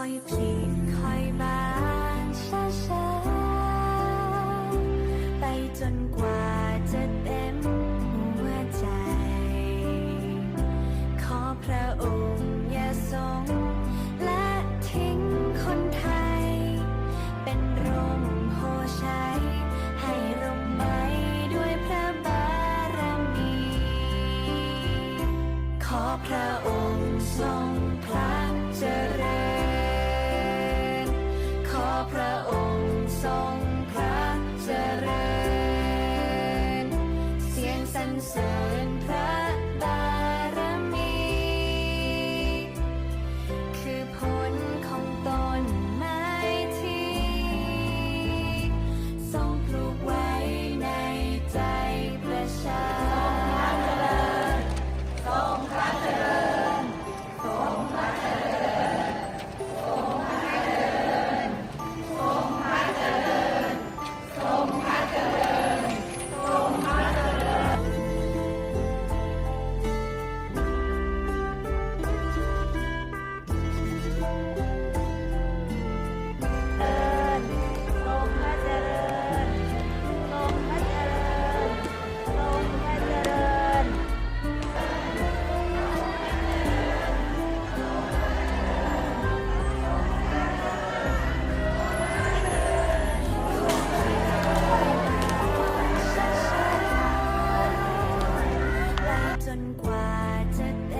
ผลิค่อยบานช้าๆ ไปจนกว่าจะเต็มหัวใจ ขอพระองค์อย่าทรงและทิ้งคนไทย เป็นร่มโพชัยให้ร่มไม้ด้วยพระบารมี ขอพระองค์ทรงพระเจริญ พระองค์ทรงพระเจริญ เสียงสรรเสริญ นกว่าจะได้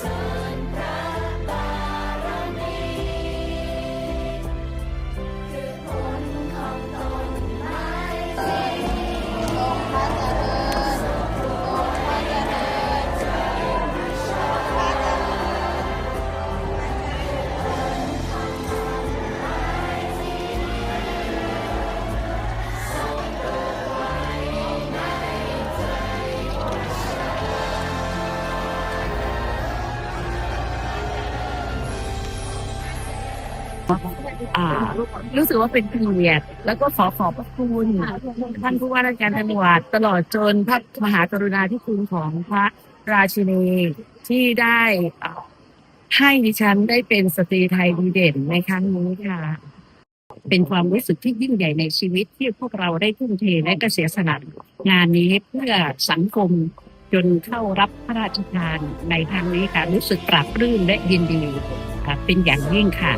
สี อ่า รู้สึกว่าเป็นเกียรติแล้วก็ขอขอบพระคุณท่านผู้ว่าราชการจังหวัดตลอดจนพระมหากรุณาธิคุณของพระราชินีที่ได้ให้ดิฉันได้เป็นสตรีไทยดีเด่นในครั้งนี้ค่ะ เป็นความรู้สึกที่ยิ่งใหญ่ในชีวิตที่พวกเราได้ทุ่มเทและก็เสียสละงานนี้เพื่อสังคมจนเข้ารับพระราชทานในครั้งนี้ค่ะรู้สึกปรับปลื้มและยินดีค่ะเป็นอย่างยิ่งค่ะ